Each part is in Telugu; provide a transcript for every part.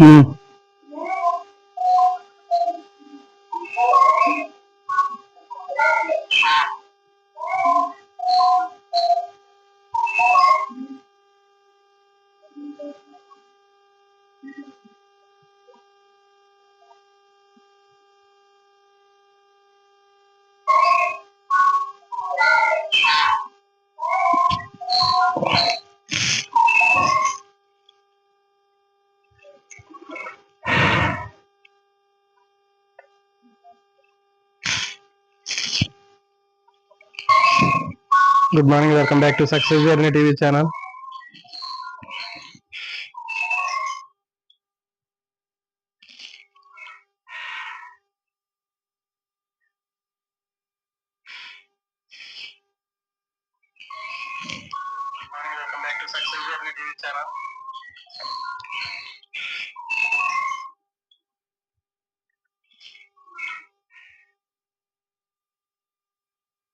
음. Good morning welcome back to success journey TV channel.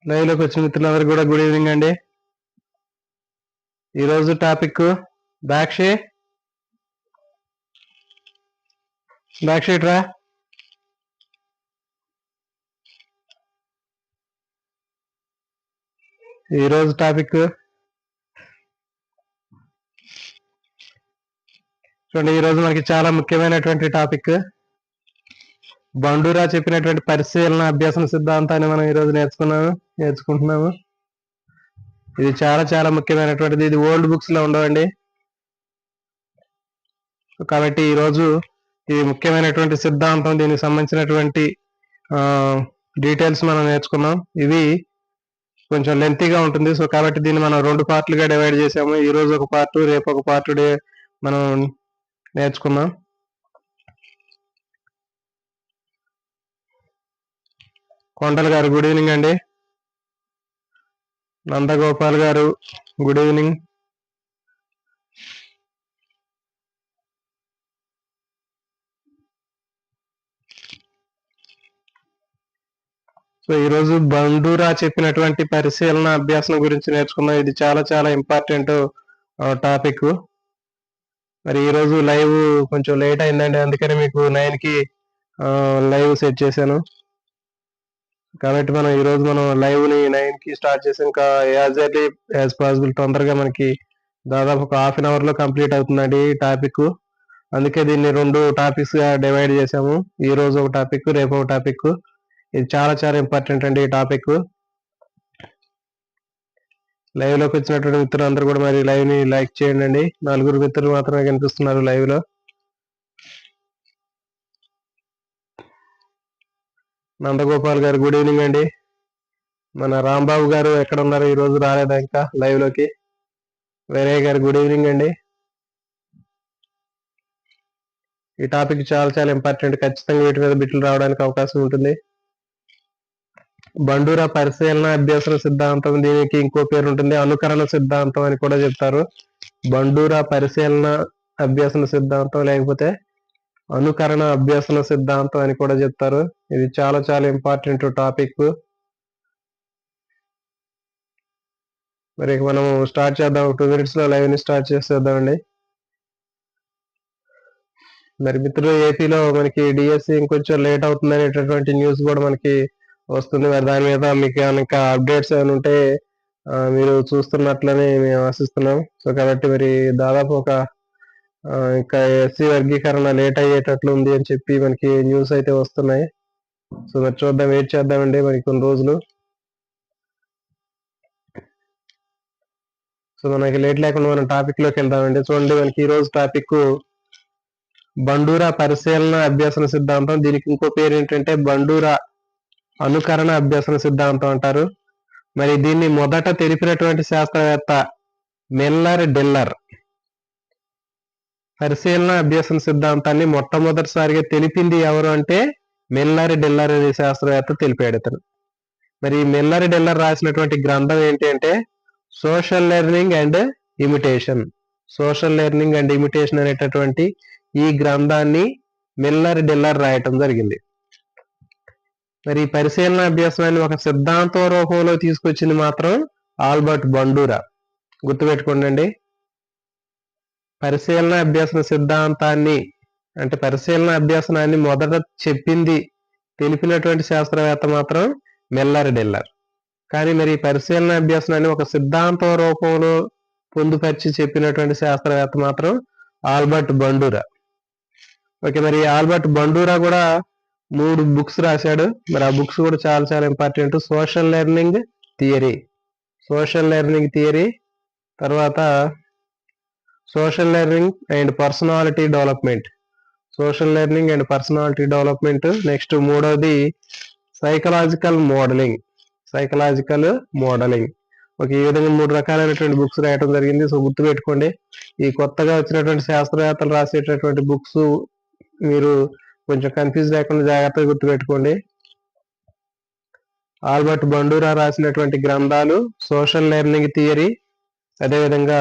లైవ్లోకి వచ్చిన మిత్రులందరికీ కూడా గుడ్ ఈవినింగ్ అండి. ఈరోజు టాపిక్ బాక్షి. దాక్షి ఇట్రా ఈరోజు టాపిక్ చూడండి ఈరోజు మనకి చాలా ముఖ్యమైనటువంటి టాపిక్ బండూరా చెప్పినటువంటి పరిశీలన అభ్యాసన సిద్ధాంతాన్ని మనం ఈరోజు నేర్చుకున్నాము నేర్చుకుంటున్నాము. ఇది చాలా చాలా ముఖ్యమైనటువంటిది. ఇది ఓల్డ్ బుక్స్లో ఉండవండి. కాబట్టి ఈరోజు ఈ ముఖ్యమైనటువంటి సిద్ధాంతం. దీనికి సంబంధించినటువంటి డీటెయిల్స్ మనం నేర్చుకున్నాం. ఇవి కొంచెం లెంతీగా ఉంటుంది. సో కాబట్టి దీన్ని మనం రెండు పార్ట్లుగా డివైడ్ చేసాము ఈరోజు ఒక పార్ట్ రేపు ఒక పార్ట్ మనం నేర్చుకున్నాం. కొండల్ గారు గుడ్ ఈవినింగ్ అండి. నందగోపాల్ గారు గుడ్ ఈవినింగ్ సో ఈరోజు బండూరా చెప్పినటువంటి పరిశీలన అభ్యాసం గురించి నేర్చుకున్నాం ఇది చాలా చాలా ఇంపార్టెంట్ టాపిక్ మరి ఈరోజు లైవ్ కొంచెం లేట్ అయిందండి. అందుకని మీకు నైన్కి లైవ్ సెట్ చేశాను. కాబట్టి మనం ఈ రోజు మనం లైవ్ని నైన్కి స్టార్ట్ చేసి. ఇంకా యాజ్ ఎర్లీ యాజ్ పాసిబుల్ తొందరగా మనకి దాదాపు ఒక హాఫ్ అన్ అవర్లో కంప్లీట్ అవుతుందండి ఈ టాపిక్ అందుకే దీన్ని రెండు టాపిక్స్గా డివైడ్ చేసాము. ఈ రోజు ఒక టాపిక్ రేపు ఒక టాపిక్ ఇది చాలా చాలా ఇంపార్టెంట్ అండి ఈ టాపిక్ లైవ్లోకి వచ్చినటువంటి మిత్రులు అందరూ కూడా మరి లైవ్ని లైక్ చేయండి. అండి నలుగురు మిత్రులు మాత్రమే కనిపిస్తున్నారు లైవ్లో. నందగోపాల్ గారు గుడ్ ఈవినింగ్ అండి. మన రాంబాబు గారు ఎక్కడ ఉన్నారు ఈ రోజు రాలేదా ఇంకా లైవ్లోకి వేరే గారు గుడ్ ఈవినింగ్ అండి. ఈ టాపిక్ చాలా చాలా ఇంపార్టెంట్ ఖచ్చితంగా వీటి మీద బిట్లు రావడానికి అవకాశం ఉంటుంది. బండూరా పరిశీలన అభ్యాసన సిద్ధాంతం దీనికి ఇంకో పేరు ఉంటుంది. అనుకరణ సిద్ధాంతం అని కూడా చెప్తారు. బండూరా పరిశీలన అభ్యాసన సిద్ధాంతం లేకపోతే అనుకరణ అభ్యాసన సిద్ధాంతం అని కూడా చెప్తారు. ఇది చాలా చాలా ఇంపార్టెంట్ టాపిక్ మరి మనం స్టార్ట్ చేద్దాం. టూ మినిట్స్లో లైవ్ని స్టార్ట్ చేసేద్దామండి. మరి మిత్రులు ఏపీలో మనకి డిఎస్సి ఇంకొంచెం లేట్ అవుతుంది అనేటటువంటి న్యూస్ కూడా మనకి వస్తుంది. మరి దాని మీద మీకు ఇంకా అప్డేట్స్ ఏమైనా ఉంటే మీరు చూస్తున్నట్లని మేము ఆశిస్తున్నాం. సో కాబట్టి మరి దాదాపు ఒక ఇంకా ఎస్సీ వర్గీకరణ లేట్ అయ్యేటట్లు ఉంది అని చెప్పి మనకి న్యూస్ అయితే వస్తున్నాయి. సో మరి చూద్దాం వెయిట్ చేద్దామండి మరి కొన్ని రోజులు. సో మనకి లేట్ లేకుండా మనం టాపిక్లోకి వెళ్దామండి. చూడండి మనకి ఈ రోజు టాపిక్ బండూరా పరిశీలన అభ్యసన సిద్ధాంతం. దీనికి ఇంకో పేరు ఏంటంటే బండూరా అనుకరణ అభ్యసన సిద్ధాంతం అంటారు. మరి దీన్ని మొదట తెలిపినటువంటి శాస్త్రవేత్త మెల్లర్ డెల్లర్ పరిశీలన అభ్యాసం సిద్ధాంతాన్ని మొట్టమొదటిసారిగా తెలిపింది ఎవరు అంటే మిల్లరి డెల్లర్ అనే శాస్త్రవేత్త తెలిపాడు ఇతను మరి ఈ మెల్లర్ డెల్లర్ రాసినటువంటి గ్రంథం ఏంటి అంటే social learning and imitation social learning and imitation అనేటటువంటి ఈ గ్రంథాన్ని మిల్లర్ డిల్లర్ రాయటం జరిగింది. మరి ఈ పరిశీలన అభ్యాసాన్ని ఒక సిద్ధాంత రూపంలో తీసుకొచ్చింది మాత్రం ఆల్బర్ట్ బండూరా. గుర్తుపెట్టుకోండి పరిశీలన అభ్యాసన సిద్ధాంతాన్ని అంటే పరిశీలన అభ్యాసనాన్ని మొదట చెప్పింది తెలిపినటువంటి శాస్త్రవేత్త మాత్రం మిల్లర్ డిల్లర్. కానీ మరి పరిశీలన అభ్యాసనాన్ని ఒక సిద్ధాంత రూపంలో పొందుపరిచి చెప్పినటువంటి శాస్త్రవేత్త మాత్రం ఆల్బర్ట్ బండూరా. ఓకే మరి ఆల్బర్ట్ బండూరా కూడా మూడు బుక్స్ రాశాడు. మరి ఆ బుక్స్ కూడా చాలా చాలా important. Social learning theory. Social learning theory. తర్వాత social learning and personality development social learning and personality development next మూడవది సైకలాజికల్ మోడలింగ్ సైకలాజికల్ మోడలింగ్ ఒక ఈ విధంగా మూడు రకాలైనటువంటి బుక్స్ రాయడం జరిగింది. సో గుర్తుపెట్టుకోండి. ఈ కొత్తగా వచ్చినటువంటి శాస్త్రవేత్తలు రాసేటటువంటి బుక్స్ మీరు కొంచెం కన్ఫ్యూజ్ లేకుండా జాగ్రత్తగా గుర్తుపెట్టుకోండి. ఆల్బర్ట్ బండూరా రాసినటువంటి గ్రంథాలు సోషల్ లెర్నింగ్ థియరీ అదేవిధంగా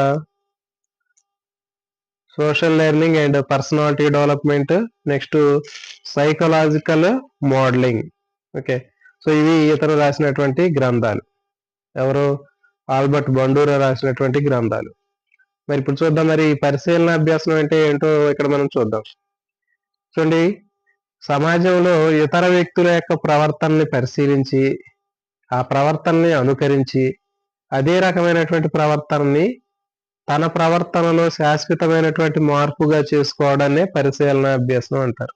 social learning and personality development next psychological modelling. Okay. So ఇవి ఇతను రాసినటువంటి గ్రంథాలు. ఎవరు? ఆల్బర్ట్ బండూరా రాసినటువంటి గ్రంథాలు. మరి ఇప్పుడు చూద్దాం మరి ఈ పరిశీలన అభ్యాసం అంటే ఏంటో ఇక్కడ మనం చూద్దాం. చూడండి సమాజంలో ఇతర వ్యక్తుల యొక్క ప్రవర్తనని పరిశీలించి ఆ ప్రవర్తనని అనుకరించి అదే రకమైనటువంటి ప్రవర్తనని తన ప్రవర్తనలో శాశ్వతమైనటువంటి మార్పుగా చేసుకోవడాన్ని పరిశీలన అభ్యాసం అంటారు.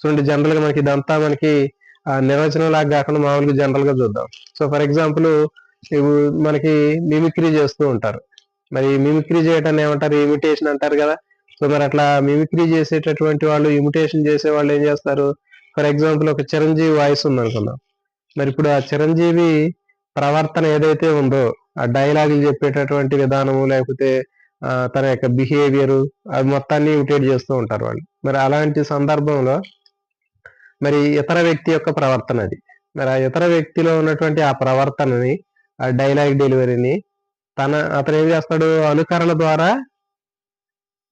చూడండి జనరల్గా మనకి ఇదంతా మనకి ఆ నిర్వచనం లాగా కాకుండా మామూలుగా జనరల్గా చూద్దాం. సో ఫర్ ఎగ్జాంపుల్ మనకి మిమిక్రీ చేస్తూ ఉంటారు. మరి మిమిక్రీ చేయటాన్ని ఏమంటారు? ఇమిటేషన్ అంటారు కదా. సో మరి అట్లా మిమిక్రీ చేసేటటువంటి వాళ్ళు ఇమిటేషన్ చేసే వాళ్ళు ఏం చేస్తారు? ఫర్ ఎగ్జాంపుల్ ఒక చిరంజీవి వాయిస్ ఉంది అనుకుందాం మరి ఇప్పుడు ఆ చిరంజీవి ప్రవర్తన ఏదైతే ఉందో డైలాగులు చెప్పేటటువంటి విధానము లేకపోతే తన యొక్క బిహేవియర్ అది మొత్తాన్ని ఇమిటేట్ చేస్తూ ఉంటారు వాళ్ళు. మరి అలాంటి సందర్భంలో మరి ఇతర వ్యక్తి యొక్క ప్రవర్తన అది. మరి ఆ ఇతర వ్యక్తిలో ఉన్నటువంటి ఆ ప్రవర్తనని ఆ డైలాగ్ డెలివరీని తన అతను ఏం చేస్తాడు? అనుకరణ ద్వారా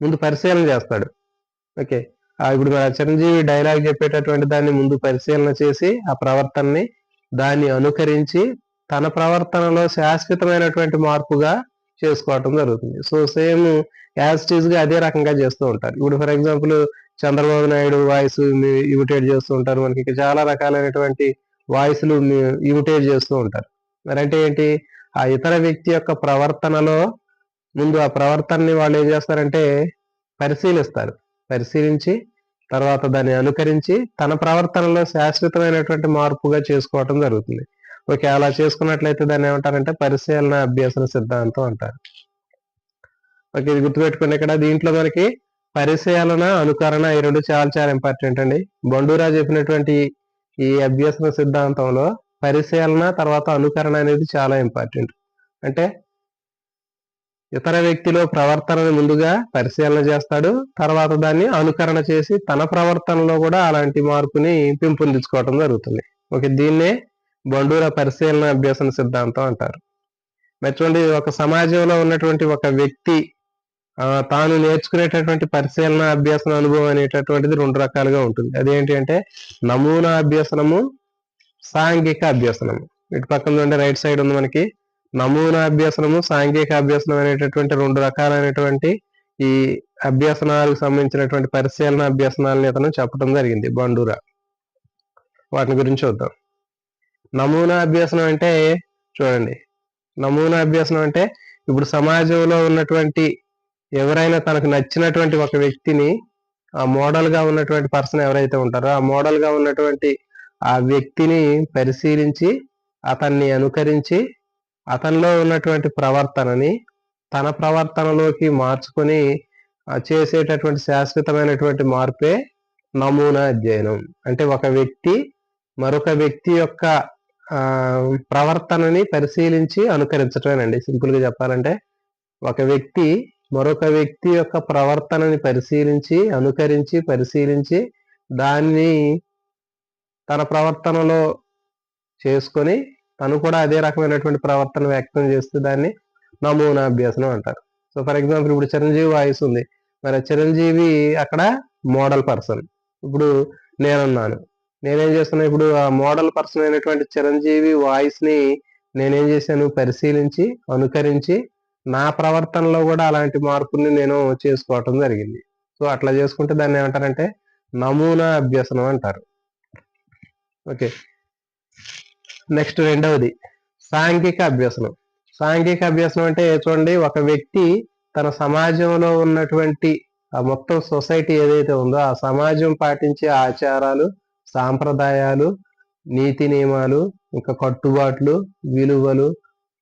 ముందు పరిశీలన చేస్తాడు. ఓకే. ఇప్పుడు మన చిరంజీవి డైలాగ్ చెప్పేటటువంటి దాన్ని ముందు పరిశీలన చేసి ఆ ప్రవర్తనని దాన్ని అనుకరించి తన ప్రవర్తనలో శాశ్వతమైనటువంటి మార్పుగా చేసుకోవటం జరుగుతుంది. సో సేమ్ యాజ్గా అదే రకంగా చేస్తూ ఉంటారు. ఇప్పుడు for example Chandrababu Naidu voice imitate చేస్తూ ఉంటారు. మనకి చాలా రకాలైనటువంటి వాయిస్లు ఇమిటేట్ చేస్తూ ఉంటారు. మరంటే ఏంటి? ఆ ఇతర వ్యక్తి యొక్క ప్రవర్తనలో ముందు ఆ ప్రవర్తనని వాళ్ళు ఏం చేస్తారంటే పరిశీలిస్తారు. పరిశీలించి తర్వాత దాన్ని అనుకరించి తన ప్రవర్తనలో శాశ్వతమైనటువంటి మార్పుగా చేసుకోవటం జరుగుతుంది. ఓకే అలా చేసుకున్నట్లయితే దాన్ని ఏమంటారంటే పరిశీలన అభ్యాసన సిద్ధాంతం అంటారు. ఓకే ఇది గుర్తుపెట్టుకుని ఇక్కడ దీంట్లో మనకి పరిశీలన అనుకరణ ఈ రెండు చాలా చాలా ఇంపార్టెంట్ అండి. బండూరా చెప్పినటువంటి ఈ అభ్యసన సిద్ధాంతంలో పరిశీలన తర్వాత అనుకరణ అనేది చాలా ఇంపార్టెంట్. అంటే ఇతర వ్యక్తిలో ప్రవర్తనను ముందుగా పరిశీలన చేస్తాడు తర్వాత దాన్ని అనుకరణ చేసి తన ప్రవర్తనలో కూడా అలాంటి మార్పుని పెంపొందించుకోవటం జరుగుతుంది. ఓకే దీన్నే బండూర పరిశీలన అభ్యసన సిద్ధాంతం అంటారు. మరి చూడండి ఒక సమాజంలో ఉన్నటువంటి ఒక వ్యక్తి తాను నేర్చుకునేటటువంటి పరిశీలన అభ్యసన అనుభవం అనేటటువంటిది రెండు రకాలుగా ఉంటుంది. అదేంటి అంటే నమూనా అభ్యసనము సాంఘిక అభ్యసనము. ఇటు పక్కన ఉండే రైట్ సైడ్ ఉంది మనకి. నమూనా అభ్యసనము సాంఘిక అభ్యసనం అనేటటువంటి రెండు రకాలైనటువంటి ఈ అభ్యసనాలకు సంబంధించినటువంటి పరిశీలన అభ్యసనాలని ఇతను చెప్పడం జరిగింది బండూరా. వాటిని గురించి చూద్దాం. నమూనా అభ్యసనం అంటే చూడండి. నమూనా అభ్యసనం అంటే ఇప్పుడు సమాజంలో ఉన్నటువంటి ఎవరైనా తనకు నచ్చినటువంటి ఒక వ్యక్తిని ఆ మోడల్గా ఉన్నటువంటి పర్సన్ ఎవరైతే ఉంటారో ఆ మోడల్గా ఉన్నటువంటి ఆ వ్యక్తిని పరిశీలించి అతన్ని అనుకరించి అతనిలో ఉన్నటువంటి ప్రవర్తనని తన ప్రవర్తనలోకి మార్చుకొని చేసేటటువంటి శాశ్వతమైనటువంటి మార్పే నమూనా అధ్యయనం. అంటే ఒక వ్యక్తి మరొక వ్యక్తి యొక్క ప్రవర్తనని పరిశీలించి అనుకరించటమేనండి. సింపుల్గా చెప్పాలంటే ఒక వ్యక్తి మరొక వ్యక్తి యొక్క ప్రవర్తనని పరిశీలించి అనుకరించి పరిశీలించి దాన్ని తన ప్రవర్తనలో చేసుకొని తను కూడా అదే రకమైనటువంటి ప్రవర్తన వ్యక్తం చేస్తే దాన్ని నమూనా అభ్యాసనం అంటారు. సో ఫర్ ఎగ్జాంపుల్ ఇప్పుడు చిరంజీవి వాయిస్ ఉంది. మరి చిరంజీవి అక్కడ మోడల్ పర్సన్. ఇప్పుడు నేనున్నాను. నేనేం చేస్తున్నా ఇప్పుడు ఆ మోడల్ పర్సన్ అయినటువంటి చిరంజీవి వాయిస్ని నేనేం చేశాను పరిశీలించి అనుకరించి నా ప్రవర్తనలో కూడా అలాంటి మార్పుల్ని నేను చేసుకోవటం జరిగింది. సో అట్లా చేసుకుంటే దాన్ని ఏమంటారంటే నమూనా అభ్యసనం అంటారు. ఓకే. నెక్స్ట్ రెండవది సాంఘిక అభ్యసనం. సాంఘిక అభ్యసనం అంటే చూడండి ఒక వ్యక్తి తన సమాజంలో ఉన్నటువంటి ఆ మొత్తం సొసైటీ ఏదైతే ఉందో ఆ సమాజం పాటించే ఆచారాలు సాంప్రదాయాలు నీతి నియమాలు ఇంకా కట్టుబాట్లు విలువలు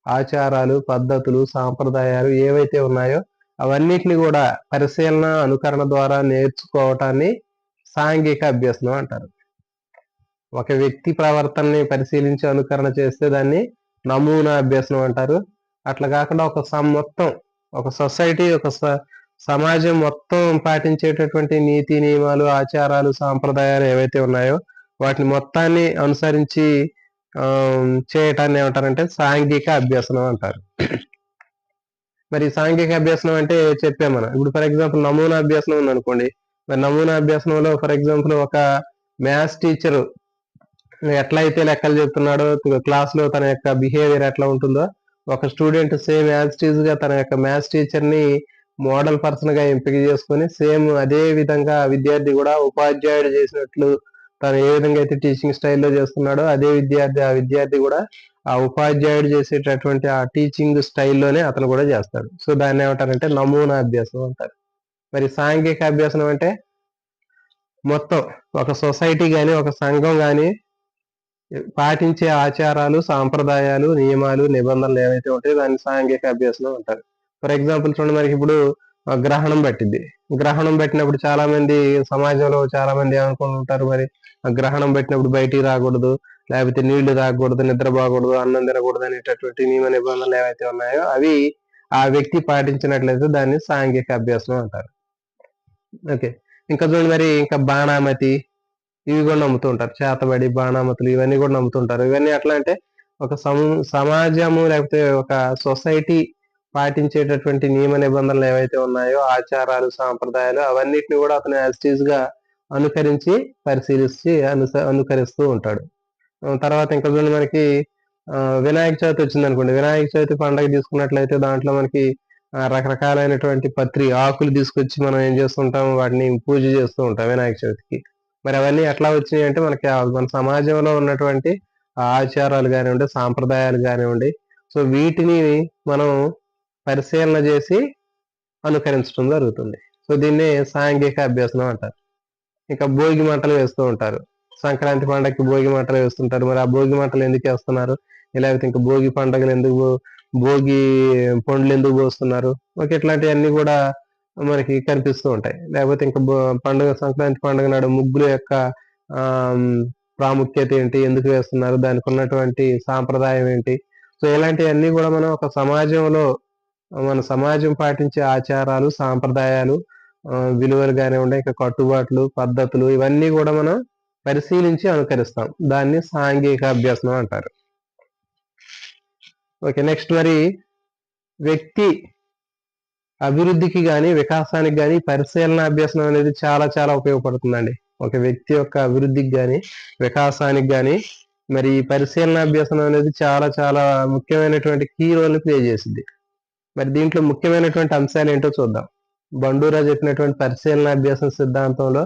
ఆచారాలు పద్ధతులు సాంప్రదాయాలు ఏవైతే ఉన్నాయో అవన్నిటిని కూడా పరిశీలన అనుకరణ ద్వారా నేర్చుకోవటాన్ని సాంఘిక అభ్యసనం అంటారు. ఒక వ్యక్తి ప్రవర్తనని పరిశీలించి అనుకరణ చేస్తే దాన్ని నమూనా అభ్యసనం అంటారు. అట్లా కాకుండా ఒక సం- మొత్తం ఒక సొసైటీ ఒక స- సమాజం మొత్తం పాటించేటటువంటి నీతి నియమాలు ఆచారాలు సాంప్రదాయాలు ఏవైతే ఉన్నాయో వాటిని మొత్తాన్ని అనుసరించి చేయటాన్ని ఏమంటారంటే సాంఘిక అభ్యసనం అంటారు. మరి సాంఘిక అభ్యసనం అంటే చెప్పాం మనం. ఇప్పుడు ఫర్ ఎగ్జాంపుల్ నమూనా అభ్యసనం ఉంది అనుకోండి మరి నమూనా అభ్యసనంలో ఫర్ ఎగ్జాంపుల్ ఒక మ్యాథ్స్ టీచర్ ఎట్లా అయితే లెక్కలు చెప్తున్నాడో క్లాస్లో తన యొక్క బిహేవియర్ ఎట్లా ఉంటుందో ఒక స్టూడెంట్ సేమ్ యాజ్ టీజ్గా తన యొక్క మ్యాథ్స్ టీచర్ని మోడల్ పర్సన్గా ఎంపిక చేసుకొని సేమ్ అదే విధంగా విద్యార్థి కూడా ఉపాధ్యాయుడు చేసినట్లు తను ఏ విధంగా అయితే టీచింగ్ స్టైల్లో చేస్తున్నాడో అదే విద్యార్థి ఆ విద్యార్థి కూడా ఆ ఉపాధ్యాయుడు చేసేటటువంటి ఆ టీచింగ్ స్టైల్లోనే అతను కూడా చేస్తాడు. సో దాన్ని ఏమంటారంటే నమూనా అభ్యాసం అంటారు. మరి సాంఘిక అభ్యాసం అంటే మొత్తం ఒక సొసైటీ కానీ ఒక సంఘం కానీ పాటించే ఆచారాలు సాంప్రదాయాలు నియమాలు నిబంధనలు ఏవైతే ఉంటాయో దాన్ని సాంఘిక అభ్యాసం అంటారు. ఫర్ ఎగ్జాంపుల్ చూడండి మనకి ఇప్పుడు గ్రహణం పట్టింది గ్రహణం పెట్టినప్పుడు చాలా మంది సమాజంలో చాలా మంది ఏమనుకుంటుంటారు మరి? గ్రహణం పెట్టినప్పుడు బయటికి రాకూడదు లేకపోతే నీళ్ళు తాగకూడదు నిద్ర బాగకూడదు అన్నం తినకూడదు అనేటటువంటి నియమ నిబంధనలు ఏవైతే ఉన్నాయో అవి ఆ వ్యక్తి పాటించినట్లయితే దాన్ని సాంఘిక అభ్యాసం అంటారు. ఓకే. ఇంకా చూడండి మరి ఇంకా బాణామతి ఇవి కూడా నమ్ముతూ ఉంటారు చేతబడి బాణామతులు ఇవన్నీ కూడా నమ్ముతుంటారు. ఇవన్నీ ఎట్లా అంటే ఒక సమ- సమాజము లేకపోతే ఒక సొసైటీ పాటించేటటువంటి నియమ నిబంధనలు ఏవైతే ఉన్నాయో ఆచారాలు సాంప్రదాయాలు అవన్నిటిని కూడా అతను యాజ్గా అనుకరించి పరిశీలించి అనుస అనుకరిస్తూ ఉంటాడు. తర్వాత ఇంకా చూడండి మనకి వినాయక చవితి వచ్చింది అనుకోండి వినాయక చవితి పండుగ తీసుకున్నట్లయితే దాంట్లో మనకి రకరకాలైనటువంటి పత్రి ఆకులు తీసుకొచ్చి మనం ఏం చేస్తుంటాం? వాటిని పూజ చేస్తూ ఉంటాం వినాయక చవితికి. మరి అవన్నీ ఎట్లా వచ్చినాయి అంటే మనకి మన సమాజంలో ఉన్నటువంటి ఆచారాలు కానివ్వండి సాంప్రదాయాలు కానివ్వండి. సో వీటిని మనం పరిశీలన చేసి అనుకరించడం జరుగుతుంది. సో దీన్ని సాంఘిక అభ్యసనం అంటారు. ఇంకా భోగి మంటలు వేస్తూ ఉంటారు. సంక్రాంతి పండగకి భోగి మంటలు వేస్తుంటారు. మరి ఆ భోగి మంటలు ఎందుకు వేస్తున్నారు? లేకపోతే ఇంకా భోగి పండుగలు ఎందుకు భోగి పండ్లు ఎందుకు పోస్తున్నారు? ఓకే ఇట్లాంటివన్నీ కూడా మనకి కనిపిస్తూ ఉంటాయి. లేకపోతే ఇంకా పండుగ సంక్రాంతి పండుగ నాడు ముగ్గుల యొక్క ప్రాముఖ్యత ఏంటి? ఎందుకు వేస్తున్నారు? దానికి ఉన్నటువంటి సాంప్రదాయం ఏంటి? సో ఇలాంటివన్నీ కూడా మనం ఒక సమాజంలో మన సమాజం పాటించే ఆచారాలు సాంప్రదాయాలు విలువలు కానివ్వండి ఇంకా కట్టుబాట్లు పద్ధతులు ఇవన్నీ కూడా మనం పరిశీలించి అనుకరిస్తాం. దాన్ని సాంఘిక అభ్యాసం అంటారు. ఓకే నెక్స్ట్ మరి వ్యక్తి అభివృద్ధికి కానీ వికాసానికి కానీ పరిశీలన అభ్యాసం అనేది చాలా చాలా ఉపయోగపడుతుందండి. ఒక వ్యక్తి యొక్క అభివృద్ధికి కానీ వికాసానికి కానీ మరి ఈ పరిశీలన అభ్యాసం అనేది చాలా చాలా ముఖ్యమైనటువంటి కీ రోల్ ప్లే చేసింది. మరి దీంట్లో ముఖ్యమైనటువంటి అంశాలు ఏంటో చూద్దాం. బండూరా చెప్పినటువంటి పరిశీలన అభ్యాసం సిద్ధాంతంలో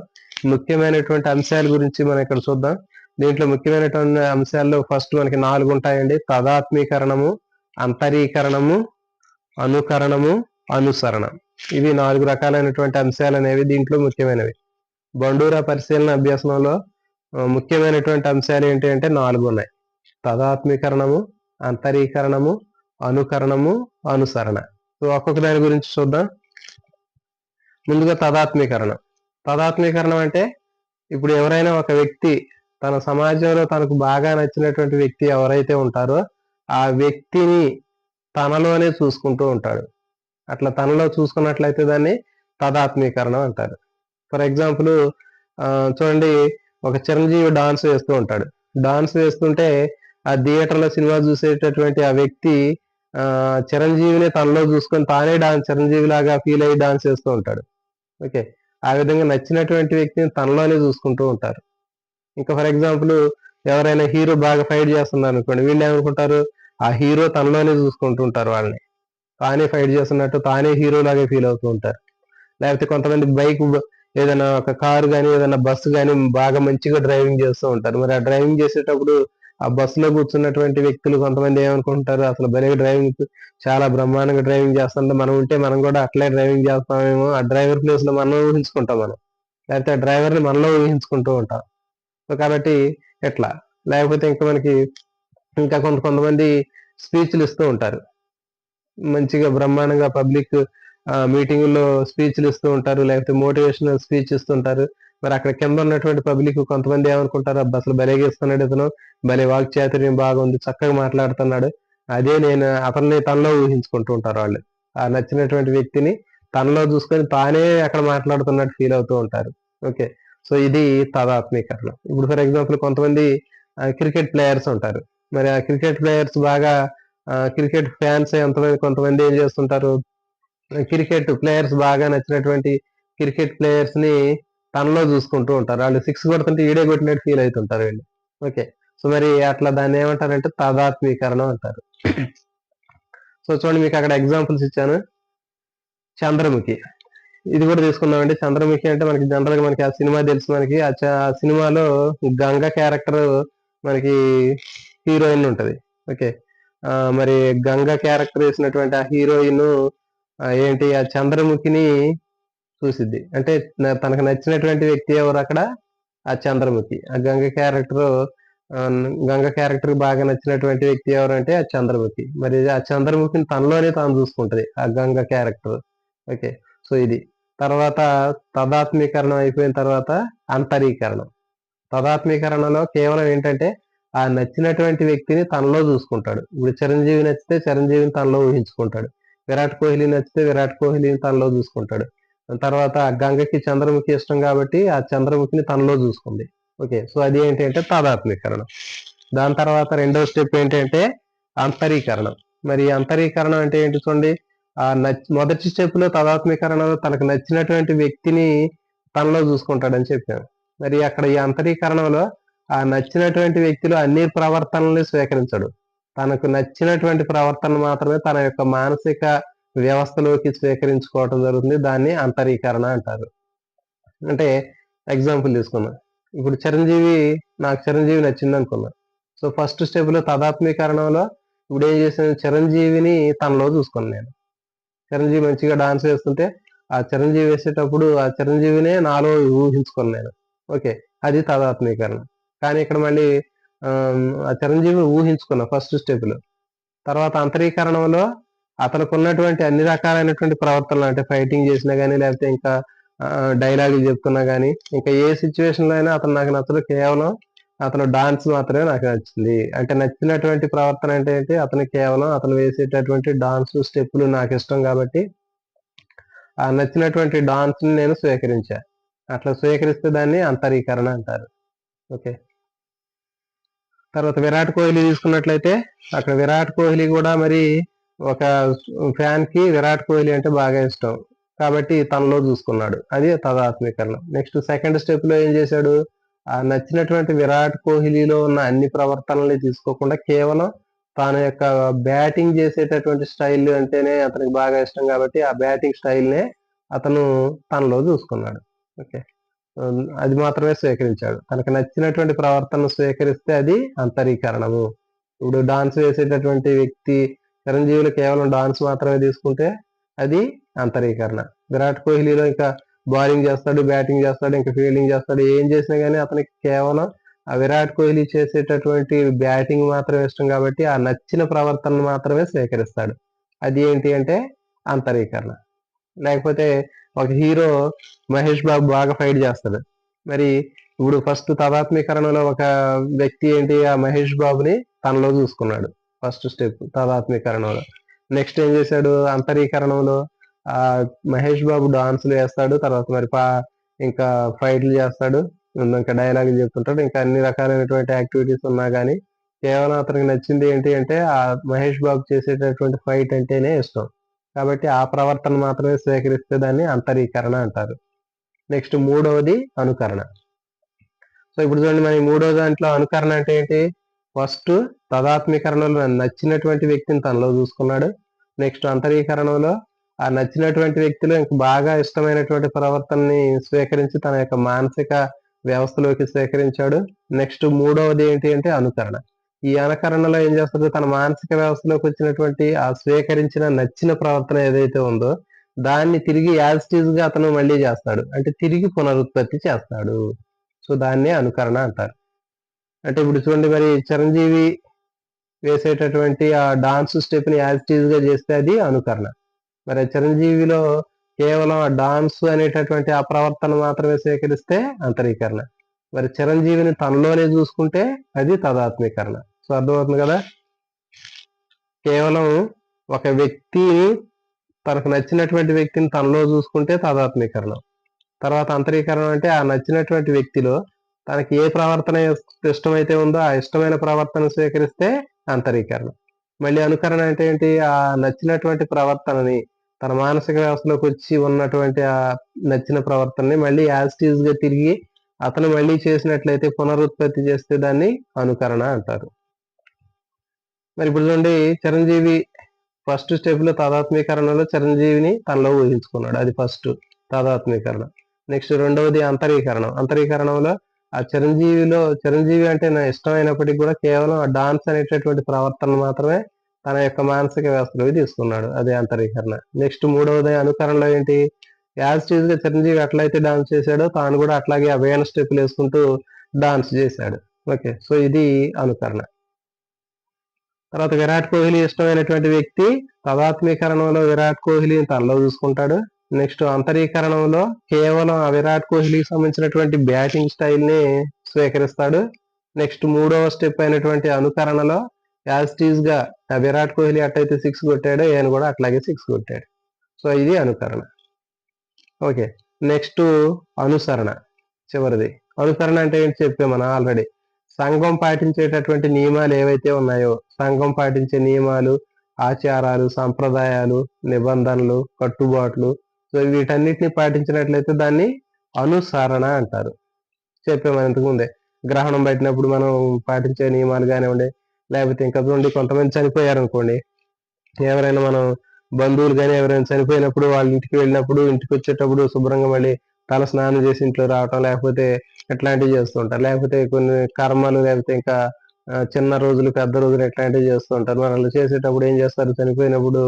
ముఖ్యమైనటువంటి అంశాల గురించి మనం ఇక్కడ చూద్దాం. దీంట్లో ముఖ్యమైనటువంటి అంశాల్లో ఫస్ట్ మనకి నాలుగు ఉంటాయండి. తదాత్మీకరణము అంతరీకరణము అనుకరణము అనుసరణ. ఇవి నాలుగు రకాలైనటువంటి అంశాలు అనేవి దీంట్లో ముఖ్యమైనవి. బండూరా పరిశీలన అభ్యాసంలో ముఖ్యమైనటువంటి అంశాలు ఏంటి అంటే నాలుగు ఉన్నాయి. తదాత్మీకరణము అంతరీకరణము అనుకరణము అనుసరణ. సో ఒక్కొక్క దాని గురించి చూద్దాం. ముందుగా తదాత్మీకరణం. తదాత్మీకరణం అంటే ఇప్పుడు ఎవరైనా ఒక వ్యక్తి తన సమాజంలో తనకు బాగా నచ్చినటువంటి వ్యక్తి ఎవరైతే ఉంటారో ఆ వ్యక్తిని తనలోనే చూసుకుంటూ ఉంటాడు. అట్లా తనలో చూసుకున్నట్లయితే దాన్ని తదాత్మీకరణం అంటారు. ఫర్ ఎగ్జాంపుల్ చూడండి ఒక చిరంజీవి డాన్స్ వేస్తూ ఉంటాడు. డాన్స్ వేస్తుంటే ఆ థియేటర్లో సినిమా చూసేటటువంటి ఆ వ్యక్తి చిరంజీవిని తనలో చూసుకొని తానే డాన్స్ చిరంజీవి లాగా ఫీల్ అయ్యి డాన్స్ చేస్తూ ఉంటాడు. ఓకే ఆ విధంగా నచ్చినటువంటి వ్యక్తిని తనలోనే చూసుకుంటూ ఉంటారు. ఇంకా ఫర్ ఎగ్జాంపుల్ ఎవరైనా హీరో బాగా ఫైట్ చేస్తున్నారు అనుకోండి వీళ్ళు ఏమనుకుంటారు? ఆ హీరో తనలోనే చూసుకుంటూ ఉంటారు వాళ్ళని. తానే ఫైట్ చేస్తున్నట్టు తానే హీరో లాగే ఫీల్ అవుతూ ఉంటారు. లేకపోతే కొంతమంది బైక్ ఏదైనా ఒక కారు కానీ ఏదైనా బస్సు కానీ బాగా మంచిగా డ్రైవింగ్ చేస్తూ ఉంటారు. మరి ఆ డ్రైవింగ్ చేసేటప్పుడు ఆ బస్సులో కూర్చున్నటువంటి వ్యక్తులు కొంతమంది ఏమనుకుంటారు? అసలు భలే డ్రైవింగ్ చాలా బ్రహ్మాండంగా డ్రైవింగ్ చేస్తుంటే మనం ఉంటే మనం కూడా అట్లే డ్రైవింగ్ చేస్తామేమో. ఆ డ్రైవర్ ప్లేస్లో మనం ఊహించుకుంటాం మనం. లేకపోతే ఆ డ్రైవర్ని మనలో ఊహించుకుంటూ ఉంటాం. సో కాబట్టి ఎట్లా? లేకపోతే ఇంకా మనకి ఇంకా కొంత కొంతమంది స్పీచ్లు ఇస్తూ ఉంటారు. మంచిగా బ్రహ్మాండంగా పబ్లిక్ మీటింగుల్లో స్పీచ్లు ఇస్తూ ఉంటారు. లేకపోతే మోటివేషనల్ స్పీచ్ ఇస్తుంటారు మరి అక్కడ కింద ఉన్నటువంటి పబ్లిక్ కొంతమంది ఏమనుకుంటారు అబ్బా అసలు భలేగా ఇస్తున్నాడు ఇతను భలే వాక్చాతుర్యం బాగుంది చక్కగా మాట్లాడుతున్నాడు. అదే నేను అతన్ని తనలో ఊహించుకుంటూ ఉంటారు వాళ్ళు. ఆ నచ్చినటువంటి వ్యక్తిని తనలో చూసుకొని తానే అక్కడ మాట్లాడుతున్నట్టు ఫీల్ అవుతూ ఉంటారు. ఓకే. సో ఇది తదాత్మీకరణ. ఇప్పుడు ఫర్ ఎగ్జాంపుల్ కొంతమంది క్రికెట్ ప్లేయర్స్ ఉంటారు. మరి ఆ క్రికెట్ ప్లేయర్స్ బాగా క్రికెట్ ఫ్యాన్స్ ఎంతమంది కొంతమంది ఏం చేస్తుంటారు? క్రికెట్ ప్లేయర్స్ బాగా నచ్చినటువంటి క్రికెట్ ప్లేయర్స్ని తనలో చూసుకుంటూ ఉంటారు. వాళ్ళు సిక్స్ కొడుతుంటే ఈడే కొట్టినట్టు ఫీల్ అవుతుంటారు వీళ్ళు. ఓకే సో మరి అట్లా దాన్ని ఏమంటారంటే తాదాత్మీకరణం అంటారు. సో చూడండి మీకు అక్కడ ఎగ్జాంపుల్స్ ఇచ్చాను. చంద్రముఖి. ఇది కూడా తీసుకుందామండి. చంద్రముఖి అంటే మనకి జనరల్గా మనకి ఆ సినిమా తెలుసు మనకి. ఆ చ- సినిమాలో గంగ క్యారెక్టర్ మనకి హీరోయిన్ ఉంటది. ఓకే మరి గంగ క్యారెక్టర్ వేసినటువంటి ఆ హీరోయిన్ ఏంటి? ఆ చంద్రముఖిని చూసిద్ది. అంటే తనకు నచ్చినటువంటి వ్యక్తి ఎవరు అక్కడ? ఆ చంద్రముఖి. ఆ గంగ క్యారెక్టర్ గంగ క్యారెక్టర్ బాగా నచ్చినటువంటి వ్యక్తి ఎవరు అంటే ఆ చంద్రముఖి. మరి ఆ చంద్రముఖిని తనలోనే తాను చూసుకుంటది ఆ గంగ క్యారెక్టర్ ఓకే. సో ఇది. తర్వాత తదాత్మీకరణం అయిపోయిన తర్వాత అంతరీకరణం. తదాత్మీకరణలో కేవలం ఏంటంటే ఆ నచ్చినటువంటి వ్యక్తిని తనలో చూసుకుంటాడు. ఇప్పుడు చిరంజీవి నచ్చితే చిరంజీవిని తనలో ఊహించుకుంటాడు. విరాట్ కోహ్లీ నచ్చితే విరాట్ కోహ్లీని తనలో చూసుకుంటాడు. తర్వాత గంగకి చంద్రముఖి ఇష్టం కాబట్టి ఆ చంద్రముఖిని తనలో చూసుకుంది. ఓకే సో అది ఏంటి అంటే తాదాత్మీకరణం దాని తర్వాత రెండో స్టెప్ ఏంటంటే అంతరీకరణం. మరి అంతరీకరణం అంటే ఏంటి చూడండి ఆ మొదటి స్టెప్లో తదాత్మీకరణలో తనకు నచ్చినటువంటి వ్యక్తిని తనలో చూసుకుంటాడని చెప్పాను. మరి అక్కడ ఈ అంతరీకరణలో ఆ నచ్చినటువంటి వ్యక్తిలో అన్ని ప్రవర్తనల్ని స్వీకరించడు. తనకు నచ్చినటువంటి ప్రవర్తన మాత్రమే తన యొక్క మానసిక వ్యవస్థలోకి స్వీకరించుకోవటం జరుగుతుంది. దాన్ని అంతరీకరణ అంటారు. అంటే ఎగ్జాంపుల్ తీసుకున్నా ఇప్పుడు చిరంజీవి నాకు చిరంజీవి నచ్చింది అనుకున్నా సో ఫస్ట్ స్టెప్లో తదాత్మీకరణలో ఇప్పుడు ఏం చేశాను? చిరంజీవిని తనలో చూసుకున్నాను నేను. చిరంజీవి మంచిగా డాన్స్ వేస్తుంటే ఆ చిరంజీవి వేసేటప్పుడు ఆ చిరంజీవినే నాలో ఊహించుకున్నాను నేను. ఓకే అది తదాత్మీకరణ కానీ ఇక్కడ మళ్ళీ ఆ చిరంజీవిని ఊహించుకున్నా ఫస్ట్ స్టెప్లో. తర్వాత అంతరీకరణంలో అతనికి ఉన్నటువంటి అన్ని రకాలైనటువంటి ప్రవర్తనలు అంటే ఫైటింగ్ చేసినా గానీ లేకపోతే ఇంకా డైలాగులు చెప్తున్నా గానీ ఇంకా ఏ సిచ్యువేషన్లో అయినా అతను నాకు నచ్చదు. కేవలం అతను డాన్స్ మాత్రమే నాకు నచ్చింది. అంటే నచ్చినటువంటి ప్రవర్తన అంటే ఏంటి? అతను కేవలం అతను వేసేటటువంటి డాన్స్ స్టెప్పులు నాకు ఇష్టం కాబట్టి ఆ నచ్చినటువంటి డాన్స్ని నేను స్వీకరించా. అట్లా స్వీకరిస్తే దాన్ని అంతరీకరణ అంటారు. ఓకే. తర్వాత విరాట్ కోహ్లీ తీసుకున్నట్లయితే అక్కడ విరాట్ కోహ్లీ కూడా మరి ఒక ఫ్యాన్కి విరాట్ కోహ్లీ అంటే బాగా ఇష్టం. కాబట్టి తనలో చూసుకున్నాడు. అది తదాత్మీకరణం నెక్స్ట్ సెకండ్ స్టెప్లో ఏం చేశాడు? ఆ నచ్చినటువంటి విరాట్ కోహ్లీలో ఉన్న అన్ని ప్రవర్తనల్ని తీసుకోకుండా కేవలం తన యొక్క బ్యాటింగ్ చేసేటటువంటి స్టైల్ అంటేనే అతనికి బాగా ఇష్టం కాబట్టి ఆ బ్యాటింగ్ స్టైల్ నే అతను తనలో చూసుకున్నాడు. ఓకే. అది మాత్రమే స్వీకరించాడు. తనకు నచ్చినటువంటి ప్రవర్తన స్వీకరిస్తే అది అంతరీకరణము. ఇప్పుడు డాన్స్ వేసేటటువంటి వ్యక్తి చిరంజీవులు కేవలం డాన్స్ మాత్రమే తీసుకుంటే అది అంతరీకరణ. విరాట్ కోహ్లీలో ఇంకా బౌలింగ్ చేస్తాడు బ్యాటింగ్ చేస్తాడు ఇంకా ఫీల్డింగ్ చేస్తాడు ఏం చేసినా గానీ అతనికి కేవలం ఆ విరాట్ కోహ్లీ చేసేటటువంటి బ్యాటింగ్ మాత్రమే ఇష్టం కాబట్టి ఆ నచ్చిన ప్రవర్తన మాత్రమే స్వీకరిస్తాడు. అది ఏంటి అంటే అంతరీకరణ. లేకపోతే ఒక హీరో మహేష్ బాబు బాగా ఫైట్ చేస్తాడు. మరి ఇప్పుడు ఫస్ట్ తదాత్మీకరణలో ఒక వ్యక్తి ఏంటి? ఆ మహేష్ బాబుని తనలో చూసుకున్నాడు. ఫస్ట్ స్టెప్ తదాత్మీకరణలో నెక్స్ట్ ఏం చేశాడు? అంతరీకరణంలో ఆ మహేష్ బాబు డాన్సులు వేస్తాడు తర్వాత మరి పా ఇంకా ఫైట్లు చేస్తాడు ఇంకా డైలాగులు చెప్తుంటాడు ఇంకా అన్ని రకాలైనటువంటి యాక్టివిటీస్ ఉన్నా కానీ కేవలం అతనికి నచ్చింది ఏంటి అంటే ఆ మహేష్ బాబు చేసేటటువంటి ఫైట్ అంటేనే ఇష్టం. కాబట్టి ఆ ప్రవర్తన మాత్రమే స్వీకరిస్తే దాన్ని అంతరీకరణ అంటారు. నెక్స్ట్ మూడవది అనుకరణ. సో ఇప్పుడు చూడండి మన ఈ మూడో దాంట్లో అనుకరణ అంటే ఏంటి? ఫస్ట్ తదాత్మీకరణలో నచ్చినటువంటి వ్యక్తిని తనలో చూసుకున్నాడు. నెక్స్ట్ అంతరీకరణలో ఆ నచ్చినటువంటి వ్యక్తిలో ఇంక బాగా ఇష్టమైనటువంటి ప్రవర్తనని స్వీకరించి తన యొక్క మానసిక వ్యవస్థలోకి స్వీకరించాడు. నెక్స్ట్ మూడవది ఏంటి అంటే అనుకరణ. ఈ అనుకరణలో ఏం చేస్తాడు తన మానసిక వ్యవస్థలోకి వచ్చినటువంటి ఆ స్వీకరించిన నచ్చిన ప్రవర్తన ఏదైతే ఉందో దాన్ని తిరిగి యాజిటీజ్గా అతను మళ్ళీ చేస్తాడు. అంటే తిరిగి పునరుత్పత్తి చేస్తాడు. సో దాన్నే అనుకరణ అంటారు. అంటే ఇప్పుడు చూడండి మరి చిరంజీవి వేసేటటువంటి ఆ డాన్స్ స్టెప్ని యాజిటీజ్గా చేస్తే అది అనుకరణ. మరి చిరంజీవిలో కేవలం ఆ డాన్స్ అనేటటువంటి ఆ ప్రవర్తన మాత్రమే సేకరిస్తే అంతరీకరణ. మరి చిరంజీవిని తనలోనే చూసుకుంటే అది తదాత్మీకరణ. సో అర్థమవుతుంది కదా? కేవలం ఒక వ్యక్తి తనకు నచ్చినటువంటి వ్యక్తిని తనలో చూసుకుంటే తదాత్మీకరణం. తర్వాత అంతరీకరణం అంటే ఆ నచ్చినటువంటి వ్యక్తిలో తనకి ఏ ప్రవర్తన ఇష్టమైతే ఉందో ఆ ఇష్టమైన ప్రవర్తన స్వీకరిస్తే అంతరీకరణం. మళ్ళీ అనుకరణ అంటే ఏంటి? ఆ నచ్చినటువంటి ప్రవర్తనని తన మానసిక వ్యవస్థలోకి వచ్చి ఉన్నటువంటి ఆ నచ్చిన ప్రవర్తనని మళ్ళీ యాజిటీజ్గా తిరిగి అతను మళ్ళీ చేసినట్లయితే పునరుత్పత్తి చేస్తే దాన్ని అనుకరణ అంటారు. మరి ఇప్పుడు చూడండి చిరంజీవి ఫస్ట్ స్టెప్లో తాదాత్మీకరణలో చిరంజీవిని తనలో ఊహించుకున్నాడు. అది ఫస్ట్ తాదాత్మీకరణ నెక్స్ట్ రెండవది అంతరీకరణం. అంతరీకరణంలో ఆ చిరంజీవిలో చిరంజీవి అంటే నా ఇష్టమైనప్పటికీ కూడా కేవలం ఆ డాన్స్ అనేటటువంటి ప్రవర్తన మాత్రమే తన యొక్క మానసిక వ్యవస్థలోకి తీసుకున్నాడు. అదే అంతరీకరణ. నెక్స్ట్ మూడవది అనుకరణలో ఏంటి? యాజ్ టీజ్గా చిరంజీవి ఎట్లయితే డాన్స్ చేశాడో తాను కూడా అట్లాగే అభయన స్టెప్పులు వేసుకుంటూ డాన్స్ చేశాడు. ఓకే. సో ఇది అనుకరణ. తర్వాత విరాట్ కోహ్లీ ఇష్టమైనటువంటి వ్యక్తి తదాత్మీకరణలో విరాట్ కోహ్లీని తనలో చూసుకుంటాడు. నెక్స్ట్ అంతరీకరణంలో కేవలం ఆ విరాట్ కోహ్లీకి సంబంధించినటువంటి బ్యాటింగ్ స్టైల్ని స్వీకరిస్తాడు. నెక్స్ట్ మూడవ స్టెప్ అయినటువంటి అనుకరణలో యాజ్గా విరాట్ కోహ్లీ అట్టయితే సిక్స్ కొట్టాడో ఈయన కూడా అట్లాగే సిక్స్ కొట్టాడు. సో ఇది అనుకరణ. ఓకే నెక్స్ట్ అనుసరణ చివరిది. అనుసరణ అంటే ఏంటి చెప్పే మనం ఆల్రెడీ. సంఘం పాటించేటటువంటి నియమాలు ఏవైతే ఉన్నాయో సంఘం పాటించే నియమాలు ఆచారాలు సంప్రదాయాలు నిబంధనలు కట్టుబాట్లు సో వీటన్నిటిని పాటించినట్లయితే దాన్ని అనుసరణ అంటారు. చెప్పాము ఇంతకు ముందే గ్రహణం పట్టినప్పుడు మనం పాటించే నియమాలు కానివ్వండి లేకపోతే ఇంకా ఉండి కొంతమంది చనిపోయారు అనుకోండి ఎవరైనా మనం బంధువులు కానీ ఎవరైనా చనిపోయినప్పుడు వాళ్ళ ఇంటికి వెళ్ళినప్పుడు ఇంటికి వచ్చేటప్పుడు శుభ్రంగా మళ్ళీ తల స్నానం చేసి ఇంట్లో రావటం లేకపోతే ఎట్లాంటివి చేస్తుంటారు లేకపోతే కొన్ని కర్మలు లేకపోతే ఇంకా చిన్న రోజులు పెద్ద రోజులు ఎట్లాంటివి చేస్తుంటారు మరి చేసేటప్పుడు ఏం చేస్తారు? చనిపోయినప్పుడు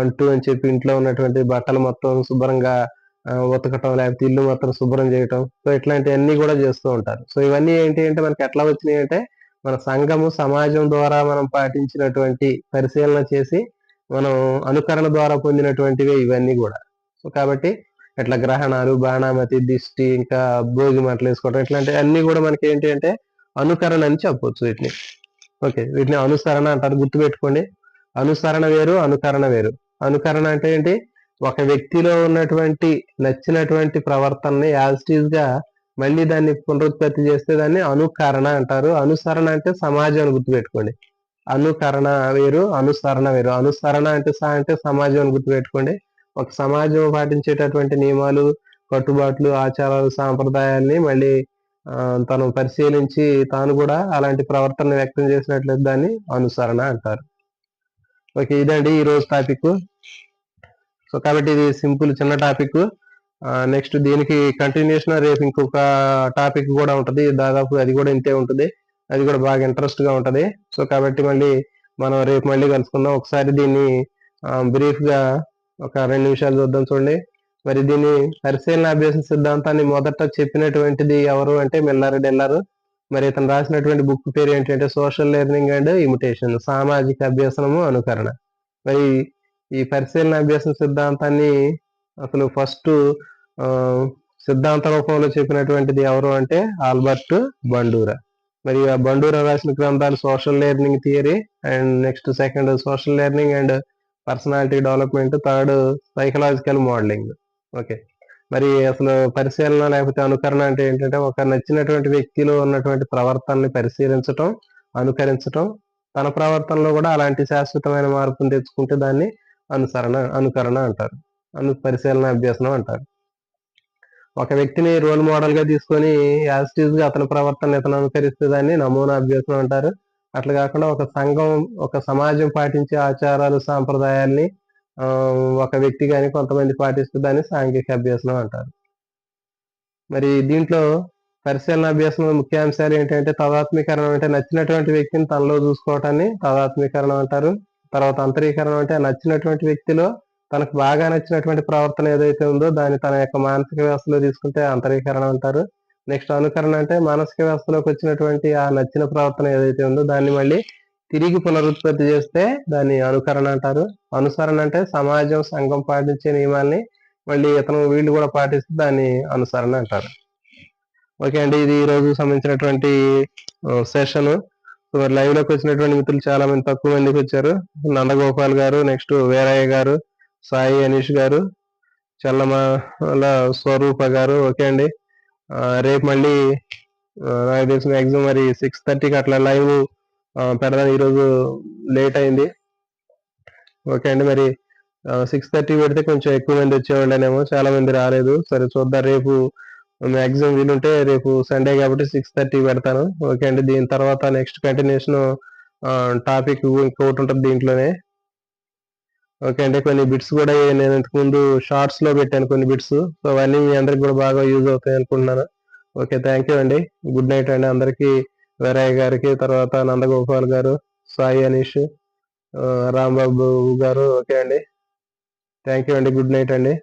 అంటూ అని చెప్పి ఇంట్లో ఉన్నటువంటి బట్టలు మొత్తం శుభ్రంగా ఉతకటం లేకపోతే ఇల్లు మొత్తం శుభ్రం చేయటం. సో ఇట్లాంటివన్నీ కూడా చేస్తూ ఉంటారు. సో ఇవన్నీ ఏంటి అంటే మనకి ఎట్లా వచ్చినాయి అంటే మన సంఘము సమాజం ద్వారా మనం పాటించినటువంటి పరిశీలన చేసి మనం అనుకరణ ద్వారా పొందినటువంటివే ఇవన్నీ కూడా. సో కాబట్టి ఇట్లా గ్రహణాలు బాణామతి దిష్టి ఇంకా భోగి మంటలు వేసుకోవడం ఇట్లాంటివి అన్ని కూడా మనకి ఏంటి అంటే అనుకరణ అని చెప్పొచ్చు వీటిని. ఓకే వీటిని అనుసరణ అంటారు. గుర్తుపెట్టుకోండి. అనుసరణ వేరు అనుకరణ వేరు. అనుకరణ అంటే ఏంటి? ఒక వ్యక్తిలో ఉన్నటువంటి నచ్చినటువంటి ప్రవర్తనని యాజ్గా మళ్ళీ దాన్ని పునరుత్పత్తి చేస్తే దాన్ని అనుకరణ అంటారు. అనుసరణ అంటే సమాజం గుర్తుపెట్టుకోండి. అనుకరణ వేరు అనుసరణ వేరు. అనుసరణ అంటే సా అంటే సమాజం గుర్తుపెట్టుకోండి. ఒక సమాజం పాటించేటటువంటి నియమాలు కట్టుబాట్లు ఆచారాలు సాంప్రదాయాల్ని మళ్ళీ తను పరిశీలించి తాను కూడా అలాంటి ప్రవర్తన వ్యక్తం చేసినట్లయితే దాన్ని అనుసరణ అంటారు. ఓకే ఇదండి ఈ రోజు టాపిక్. సో కాబట్టి ఇది సింపుల్ చిన్న టాపిక్. నెక్స్ట్ దీనికి కంటిన్యూషన్ రేపు ఇంకొక టాపిక్ కూడా ఉంటది. దాదాపు అది కూడా ఇంతే ఉంటుంది. అది కూడా బాగా ఇంట్రెస్ట్గా ఉంటది. సో కాబట్టి మళ్ళీ మనం రేపు మళ్ళీ కలుసుకుందాం. ఒకసారి దీన్ని బ్రీఫ్గా ఒక రెండు నిమిషాలు చూద్దాం చూడండి. మరి దీన్ని పరిశీలన అభ్యాస సిద్ధాంతాన్ని మొదట చెప్పినటువంటిది ఎవరు అంటే మిల్లర్ డెల్లర్ మరి ఇతను రాసినటువంటి బుక్ పేరు ఏంటంటే సోషల్ లెర్నింగ్ అండ్ ఇమిటేషన్ సామాజిక అభ్యసనము అనుకరణ. మరి ఈ పరిశీలన అభ్యాసం సిద్ధాంతాన్ని అసలు ఫస్ట్ సిద్ధాంత రూపంలో చెప్పినటువంటిది ఎవరు అంటే ఆల్బర్ట్ బండూరా. మరి ఆ బండూరా రాసిన గ్రంథాలు social learning theory and next second social learning and personality development third psychological modelling okay మరి అసలు పరిశీలన లేకపోతే అనుకరణ అంటే ఏంటంటే ఒక నచ్చినటువంటి వ్యక్తిలో ఉన్నటువంటి ప్రవర్తనని పరిశీలించటం అనుకరించటం తన ప్రవర్తనలో కూడా అలాంటి శాశ్వతమైన మార్పును తెచ్చుకుంటే దాన్ని అనుసరణ అనుకరణ అంటారు. అను పరిశీలన అభ్యసనం అంటారు. ఒక వ్యక్తిని రోల్ మోడల్గా తీసుకొని యాజిటీజ్గా అతని ప్రవర్తన ఇతను అనుకరిస్తే దాన్ని నమూనా అభ్యసనం అంటారు. అట్లా కాకుండా ఒక సంఘం ఒక సమాజం పాటించే ఆచారాలు సాంప్రదాయాల్ని ఒక వ్యక్తి కానీ కొంతమంది పాటిస్తే దాన్ని సాంఘిక అభ్యాసం అంటారు. మరి దీంట్లో పరిశీలన అభ్యాసం ముఖ్య అంశాలు ఏంటంటే తదాత్మీకరణం అంటే నచ్చినటువంటి వ్యక్తిని తనలో చూసుకోవటాన్ని తదాత్మీకరణం అంటారు. తర్వాత అంతరీకరణం అంటే నచ్చినటువంటి వ్యక్తిలో తనకు బాగా నచ్చినటువంటి ప్రవర్తన ఏదైతే ఉందో దాన్ని తన యొక్క మానసిక వ్యవస్థలో తీసుకుంటే అంతరీకరణం అంటారు. నెక్స్ట్ అనుకరణ అంటే మానసిక వ్యవస్థలోకి వచ్చినటువంటి ఆ నచ్చిన ప్రవర్తన ఏదైతే ఉందో దాన్ని మళ్ళీ తిరిగి పునరుత్పత్తి చేస్తే దాన్ని అనుకరణ అంటారు. అనుసరణ అంటే సమాజం సంఘం పాటించే నియమాల్ని మళ్ళీ ఇతను వీళ్ళు కూడా పాటిస్తే దాన్ని అనుసరణ అంటారు. ఓకే అండి ఇది ఈ రోజు సంబంధించినటువంటి సెషన్. మరి లైవ్లోకి వచ్చినటువంటి మిత్రులు చాలా మంది తక్కువ మందికి వచ్చారు. నందగోపాల్ గారు నెక్స్ట్ వీరయ్య గారు సాయి అనీష్ గారు చల్లమల స్వరూప గారు. ఓకే అండి. రేపు మళ్ళీ నాకు తెలిసిన మ్యాక్సిమం మరి సిక్స్ థర్టీకి అట్లా లైవ్ పెడదాం ఈరోజు లేట్ అయింది. ఓకే అండి మరి సిక్స్ థర్టీ పెడితే కొంచెం ఎక్కువ మంది వచ్చేవాళ్ళనేమో చాలా మంది రాలేదు. సరే చూద్దాం రేపు మ్యాక్సిమం వీలుంటే రేపు సండే కాబట్టి సిక్స్ థర్టీ పెడతాను. ఓకే అండి దీని తర్వాత నెక్స్ట్ కంటిన్యూషన్ టాపిక్ ఇంకొకటి ఉంటుంది దీంట్లోనే. ఓకే అండి కొన్ని బిట్స్ కూడా నేను ఇంతకు ముందు షార్ట్స్లో పెట్టాను కొన్ని బిట్స్ సో అవన్నీ మీ అందరికి కూడా బాగా యూజ్ అవుతాయి అనుకుంటున్నాను. ఓకే థ్యాంక్ యూ అండి. గుడ్ నైట్ అండి అందరికీ. వీరయ్య గారికి తర్వాత నందగోపాల్ గారు సాయి అనీష్ రాంబాబు గారు. ఓకే అండి. థ్యాంక్ యూ అండి. గుడ్ నైట్ అండి.